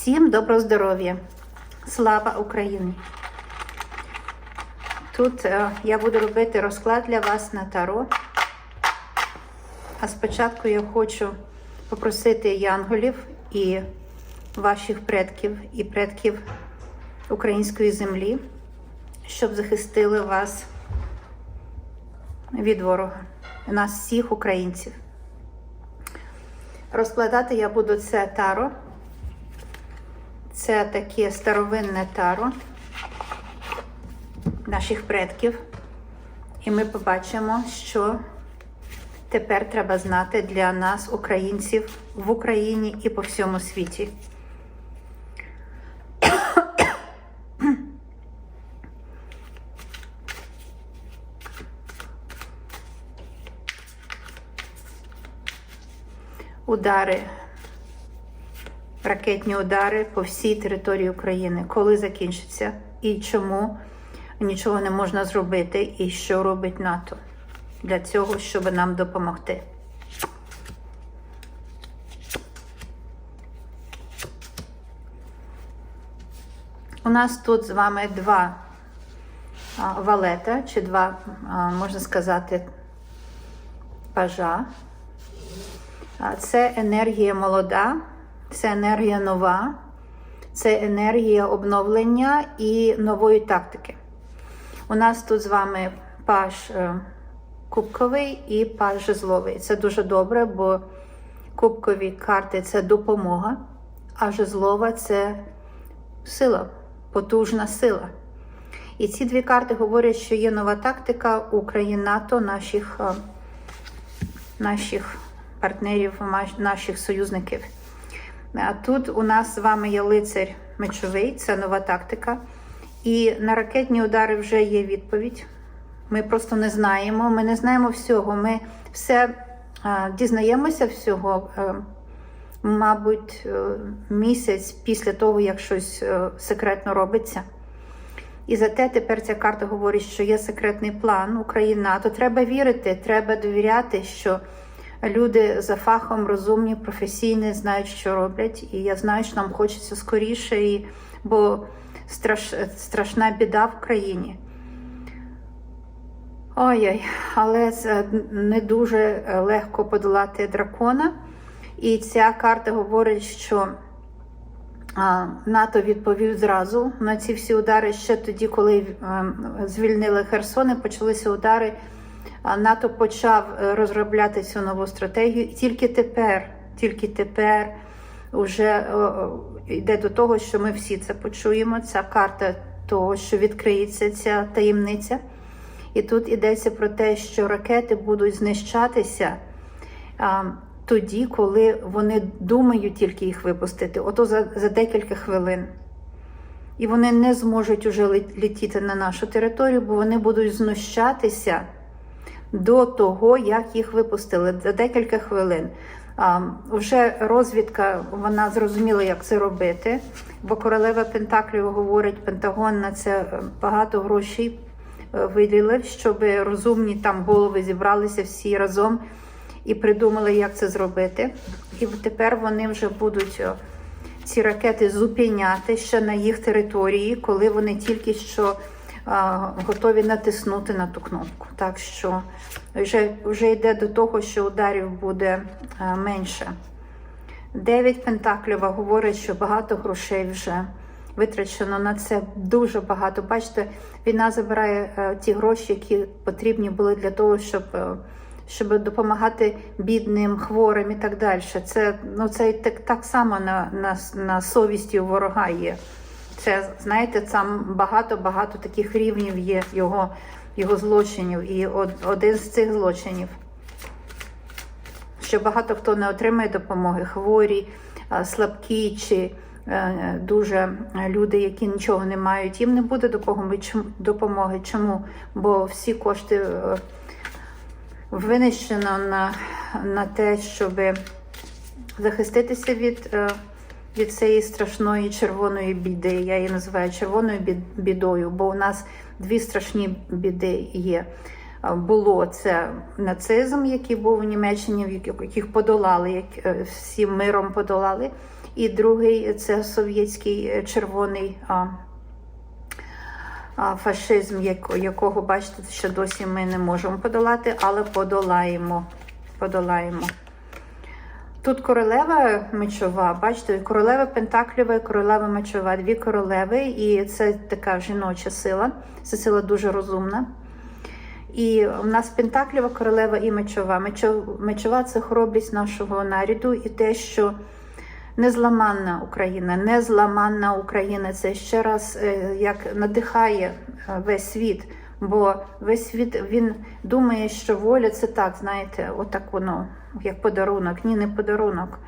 Всім доброго здоров'я! Слава Україні! Тут е, я буду робити розклад для вас на таро. А спочатку я хочу попросити янголів і ваших предків і предків української землі, щоб захистили вас від ворога, нас всіх українців. Розкладати я буду це таро. Це таке старовинне таро наших предків. І ми побачимо, що тепер треба знати для нас, українців, в Україні і по всьому світі. Удари, ракетні удари по всій території України. Коли закінчиться і чому нічого не можна зробити, і що робить НАТО для цього, щоб нам допомогти. У нас тут з вами два валета, чи два, можна сказати, пажа. Це енергія молода, це енергія нова, це енергія обновлення і нової тактики. У нас тут з вами паж е, кубковий і паж жезловий. Це дуже добре, бо кубкові карти це допомога, а жезлова це сила, потужна сила. І ці дві карти говорять, що є нова тактика у країн НАТО, наших, е, наших партнерів, наших союзників. А тут у нас з вами є лицар мечовий, це нова тактика. І на ракетні удари вже є відповідь. Ми просто не знаємо. Ми не знаємо всього. Ми все е, дізнаємося всього, е, мабуть, е, місяць після того, як щось секретно робиться. І зате тепер ця карта говорить, що є секретний план України НАТО. Треба вірити, треба довіряти, що люди за фахом розумні, професійні, знають, що роблять. І я знаю, що нам хочеться скоріше, і, бо страш, страшна біда в країні. Ой-ой, але не дуже легко подолати дракона. І ця карта говорить, що НАТО відповів зразу на ці всі удари ще тоді, коли е, звільнили Херсон і почалися удари. НАТО почав е, розробляти цю нову стратегію. І тільки тепер, тільки тепер вже е, е, йде до того, що ми всі це почуємо. Ця карта того, що відкриється ця таємниця. І тут йдеться про те, що ракети будуть знищатися а, тоді, коли вони думають тільки їх випустити, ото за, за декілька хвилин. І вони не зможуть уже лет- летіти на нашу територію, бо вони будуть знущатися до того, як їх випустили за декілька хвилин. А, вже розвідка вона зрозуміла, як це робити, бо королева Пентаклів говорить, Пентагон на це е, багато грошей е, виділив, щоб розумні там голови зібралися всі разом і придумали, як це зробити. І тепер вони вже будуть е, ці ракети зупиняти ще на їх території, коли вони тільки що готові натиснути на ту кнопку. Так що вже, вже йде до того, що ударів буде менше. Дев'ять Пентаклєва говорить, що багато грошей вже витрачено на це дуже багато. Бачите, війна забирає е, ті гроші, які потрібні були для того, щоб, е, щоб допомагати бідним, хворим і так далі. Це, ну, це так, так само на, на, на совісті у ворога є. Це, знаєте, там багато-багато таких рівнів є його, його злочинів. І од, один з цих злочинів що багато хто не отримає допомоги, хворі, слабкі чи е, дуже люди, які нічого не мають, їм не буде допомоги. Чому- Бо всі кошти е, винищено на, на те, щоб захиститися від, е, від цієї страшної червоної біди. Я її називаю червоною бідою, бо у нас дві страшні біди є. Було це нацизм, який був у Німеччині, яких- подолали, як е, всім миром подолали. і другий це совєтський е, червоний а, а, фашизм, як- якого, бачите, що досі ми не можемо подолати, але подолаємо. подолаємо. Тут королева мечова, бачите, королева Пентаклєва і королева мечова, дві королеви, і це така жіноча сила. Це сила дуже розумна. І в нас Пентаклєва королева і мечова. Мечова це хоробрість нашого наряду і те, що незламанна Україна, незламанна Україна. Це ще раз е, як надихає е, весь світ. Бо весь світ він думає, що воля це так, знаєте, отак воно, як подарунок. Ні, не подарунок.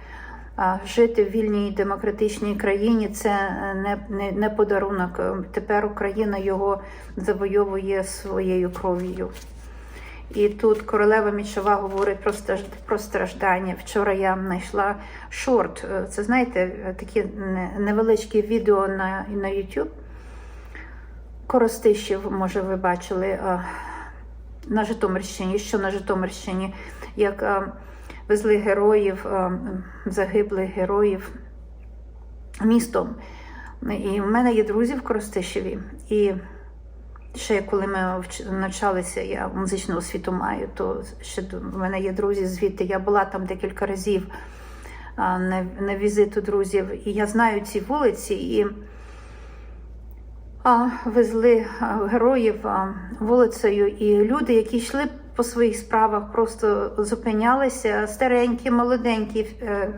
Жити в вільній демократичній країні це е, не, не, не подарунок. Е, Тепер Україна його завойовує своєю кров'ю. І тут королева Мічова говорить про, стаж- про страждання. Вчора я знайшла шорт. Е, Це знаєте, такі невеличкі відео на, на YouTube. Коростищів, може, ви бачили на Житомирщині, що на Житомирщині, як е, везли героїв, е, загиблих героїв містом. І в мене є друзі в Коростишеві. І ще коли ми навчалися, я музичну освіту маю, то ще в мене є друзі звідти. Я була там декілька разів а, на, на візит у друзів, і я знаю ці вулиці. І а, везли героїв вулицею, і люди, які йшли по своїх справах, просто зупинялися, старенькі, молоденькі, е,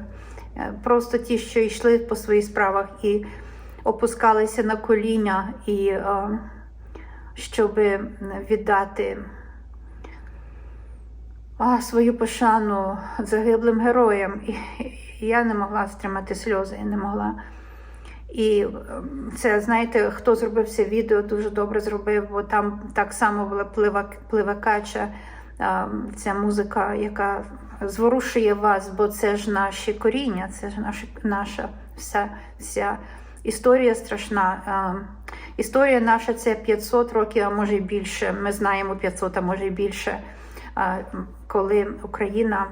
е, просто ті, що йшли по своїх справах і опускалися на коліна, і щоб віддати а, свою пошану загиблим героям. І, я не могла стримати сльози, я не могла. І ем, це, знаєте, хто зробив це відео, дуже добре зробив, бо там так само була пливак, пливакача, ем, ця музика, яка зворушує вас, бо це ж наші коріння, це ж наша, наша вся, вся історія страшна. Ем, Історія наша це 500 років, а може й більше. Ми знаємо 500, а може й більше, коли Україна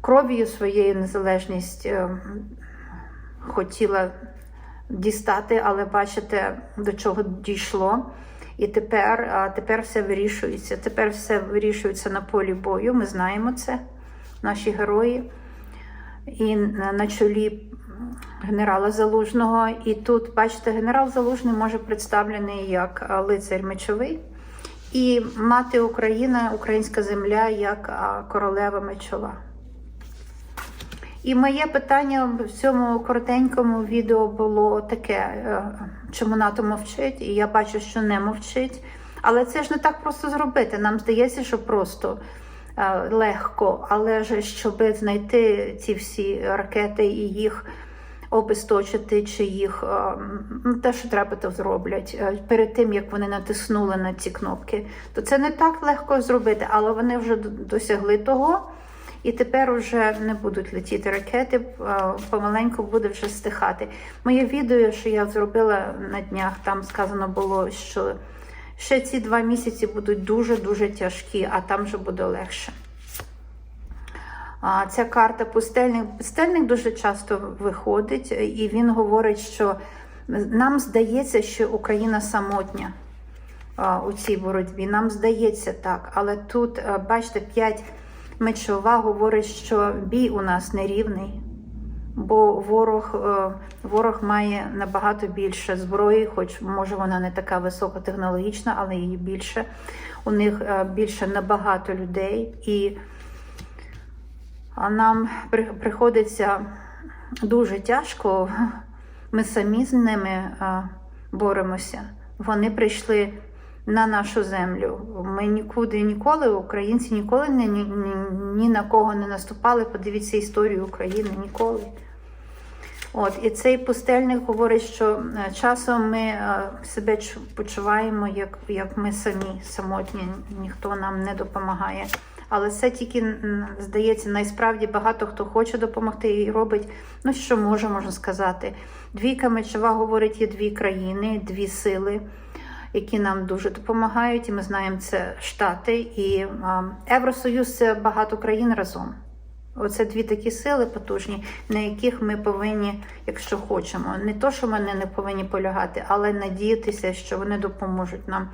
кров'ю своєю незалежність хотіла дістати, але бачите, до чого дійшло. І тепер, тепер все вирішується. Тепер все вирішується на полі бою. Ми знаємо це, наші герої. І на чолі генерала Залужного. І тут, бачите, генерал Залужний може представлений як лицар мечовий. І мати Україна, українська земля як королева мечова. І моє питання в цьому коротенькому відео було таке: е, чому НАТО мовчить? І я бачу, що не мовчить. Але це ж не так просто зробити. Нам здається, що просто е, легко, але ж щоб знайти ці всі ракети і їх обесточити, чи їх е, ну, те, що треба, то зроблять перед тим, як вони натиснули на ці кнопки, то це не так легко зробити, але вони вже досягли того. І тепер вже не будуть летіти ракети, помаленьку буде вже стихати. Моє відео, що я зробила на днях, там сказано було, що ще ці два місяці будуть дуже-дуже тяжкі, а там вже буде легше. Ця карта пустельник. Пустельник дуже часто виходить, і він говорить, що нам здається, що Україна самотня у цій боротьбі. Нам здається так, але тут, бачите, п'ять мечова говорить, що бій у нас нерівний, бо ворог, е, ворог має набагато більше зброї, хоч може вона не така високотехнологічна, але її більше. У них е, більше набагато людей, і нам приходиться дуже тяжко. Ми самі з ними е, боремося. Вони прийшли на нашу землю. Ми нікуди ніколи, українці ніколи ні, ні, ні, на кого не наступали. Подивіться історію України ніколи. От, і цей пустельник говорить, що е, часом ми е, себе почуваємо, як, як ми самі самотні, ніхто нам не допомагає. Але це тільки здається, насправді багато хто хоче допомогти і робить, ну що може, можна сказати. Двійка мечова говорить, є дві країни, дві сили, які нам дуже допомагають. І ми знаємо, це Штати і Євросоюз багато країн разом. Оце дві такі сили потужні, на яких ми повинні, якщо хочемо, не то, що ми не повинні полягати, але надіятися, що вони допоможуть нам.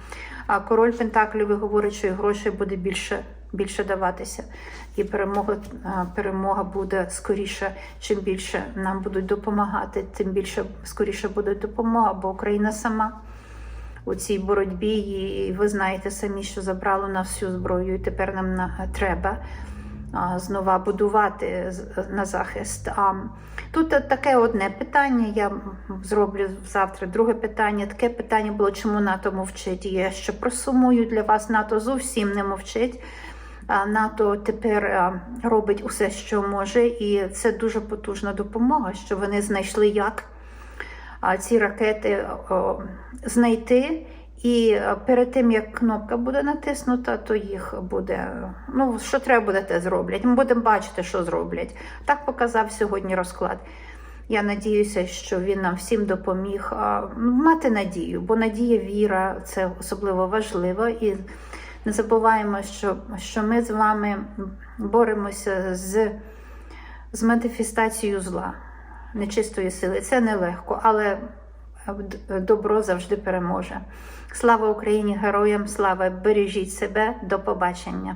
А король Пентаклів говорить, що і грошей буде більше, більше даватися, і перемога, перемога буде скоріше. Чим більше нам будуть допомагати, тим більше скоріше буде допомога, бо Україна сама у цій боротьбі, і ви знаєте самі, що забрало на всю зброю, і тепер нам на- треба а, знова будувати на захист. А тут таке одне питання. Я зроблю завтра друге питання. Таке питання було, чому НАТО мовчить. Я ще просумую для вас. НАТО зовсім не мовчить. НАТО тепер робить усе, що може, і це дуже потужна допомога, що вони знайшли як ці ракети знайти. І е, перед тим як кнопка буде натиснута, то їх буде. Ну, що треба буде, те зроблять. Ми будемо бачити, що зроблять. Так показав сьогодні розклад. Я надіюся, що він нам всім допоміг ну, мати надію, бо надія, віра це особливо важливо. І не забуваємо, що, що ми з вами боремося з, з маніфестацією зла, нечистої сили. Це нелегко, але добро завжди переможе. Слава Україні, героям! Слава! Бережіть себе, до побачення!